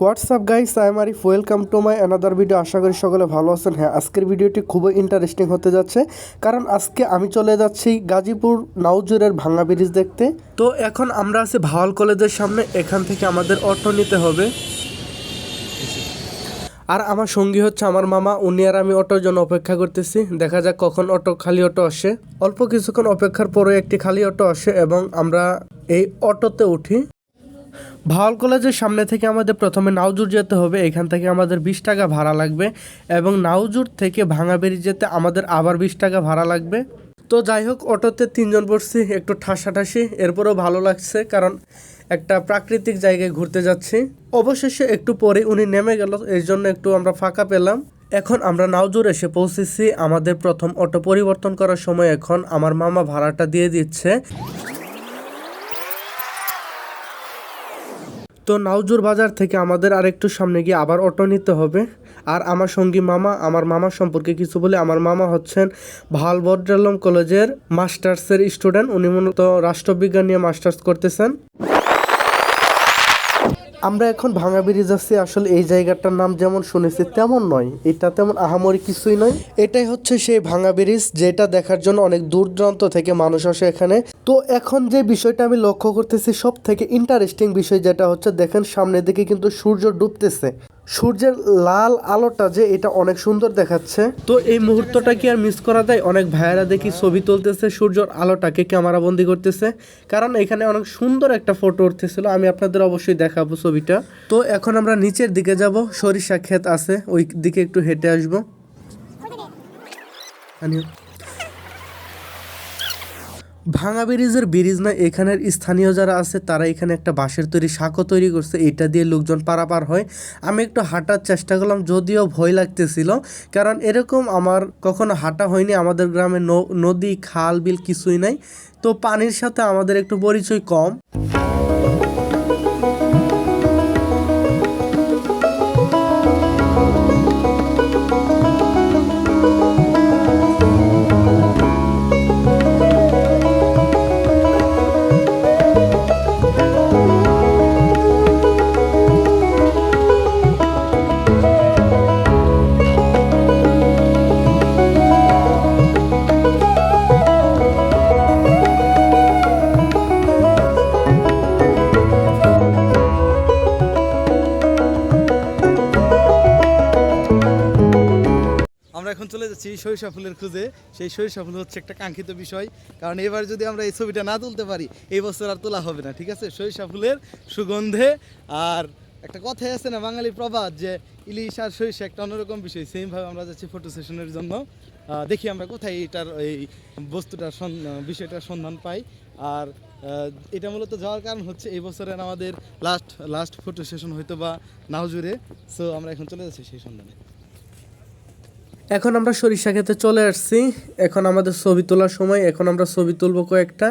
WhatsApp guys I am Arif welcome to my another video আশা করি সকলে ভালো আছেন। হ্যাঁ আজকের ভিডিওটি খুবই ইন্টারেস্টিং হতে যাচ্ছে। কারণ আজকে আমি চলে যাচ্ছি গাজীপুর নাউজুরের ভাঙা ব্রিজ দেখতে। তো এখন আমরা আছি ভাওয়াল কলেজের সামনে। এখান থেকে আমাদের অটো নিতে হবে। আর আমার সঙ্গী হচ্ছে আমার মামা। উনি আর আমি অটোর জন্য অপেক্ষা করতেছি। দেখা যাক কখন অটো, খালি অটো আসে। অল্প কিছুক্ষণ অপেক্ষার পরে একটি খালি অটো আসে এবং আমরা এই অটোতে উঠি। ভাওয়াল কলেজের সামনে থেকে আমাদের প্রথমে নাউজুর যেতে হবে। এখান থেকে আমাদের বিশ টাকা ভাড়া লাগবে এবং নাউজুর থেকে ভাঙাবেড়ি যেতে আমাদের আবার বিশ টাকা ভাড়া লাগবে। তো যাই হোক, অটোতে তিনজন পড়ছি একটু ঠাসাঠাসি, এরপরেও ভালো লাগছে কারণ একটা প্রাকৃতিক জায়গায় ঘুরতে যাচ্ছি। অবশেষে একটু পরে উনি নেমে গেল, এই জন্য একটু আমরা ফাঁকা পেলাম। এখন আমরা নাউজুর এসে পৌঁছেছি আমাদের প্রথম অটো পরিবর্তন করার সময়। এখন আমার মামা ভাড়াটা দিয়ে দিচ্ছে। তো নাউজুর বাজার থেকে আমাদের আরেকটু সামনে গিয়ে আবার অটো নিতে হবে। আর আমার সঙ্গী মামা, আমার মামা সম্পর্কে কিছু বলে আমার মামা হচ্ছেন ভালো ভালভদ্রালম কলেজের মাস্টার্সের স্টুডেন্ট। উনি মূলত রাষ্ট্রবিজ্ঞান নিয়ে মাস্টার্স করতেছেন। আমরা এখন ভাঙা ব্রিজ আছি আসলে এই জায়গাটার নাম যেমন শুনেছি তেমন নয়, এটা তেমন আহামরি কিছুই নয়। এটাই হচ্ছে সেই ভাঙা ব্রিজ যেটা দেখার জন্য অনেক দূর দূরান্ত থেকে মানুষ আসে এখানে। তো এখন যে বিষয়টা আমি লক্ষ্য করতেছি সব থেকে ইন্টারেস্টিং বিষয় যেটা হচ্ছে, দেখেন সামনের দিকে কিন্তু সূর্য ডুবতেছে। সূর্যের লাল আলোটা যে এটা অনেক সুন্দর দেখাচ্ছে। তো এই মুহূর্তটা কি আর মিস করা যায়? অনেক ভাইয়েরা দেখি ছবি তুলতেছে, সূর্যের আলোটাকে ক্যামেরা বন্দি করতেছে। কারণ এখানে অনেক সুন্দর একটা ফটো উঠতেছিল, আমি আপনাদের অবশ্যই দেখাবো ছবিটা। তো এখন আমরা নিচের দিকে যাব, সরিষা ক্ষেত আছে, ওই দিকে একটু হেঁটে আসব। ভাঙা ব্রিজের ব্রিজ না, এখানের স্থানীয় যারা আছে, তারা এখানে একটা বাঁশের তৈরি সাঁকো তৈরি করছে। এটা দিয়ে লোকজন পারাপার হয়। আমি একটু হাঁটার চেষ্টা করলাম, যদিও ভয় লাগতেছিল, কারণ এরকম আমার কখনো হাঁটা হয়নি। আমাদের গ্রামে নদী, খাল, বিল কিছুই নাই। তো পানির সাথে আমাদের একটু পরিচয় কম। আমরা এখন চলে যাচ্ছি সরিষা ফুলের খুঁজে। সেই সরিষা ফুল হচ্ছে একটা কাঙ্ক্ষিত বিষয়। কারণ এবার যদি আমরা এই ছবিটা না তুলতে পারি, এই বছর আর তোলা হবে না, ঠিক আছে? সরিষা ফুলের সুগন্ধে। আর একটা কথাই আছে না, বাঙালি প্রবাদ, যে ইলিশ আর সরিষা একটা অন্যরকম বিষয়। সেমভাবে আমরা যাচ্ছি ফটো সেশনের জন্য। দেখি আমরা কোথায় এটার এই বস্তুটার বিষয়টার সন্ধান পাই। আর এটা মূলত যাওয়ার কারণ হচ্ছে এই বছরের আমাদের লাস্ট লাস্ট ফটো সেশন হয়তো বা নাওজুরে সো আমরা এখন চলে যাচ্ছি সেই সন্ধানে। এখন আমরা সরিষা খেতে চলে আসছি। এখন আমাদের ছবি তোলার সময়, এখন আমরা ছবি তুলব কয়েকটা।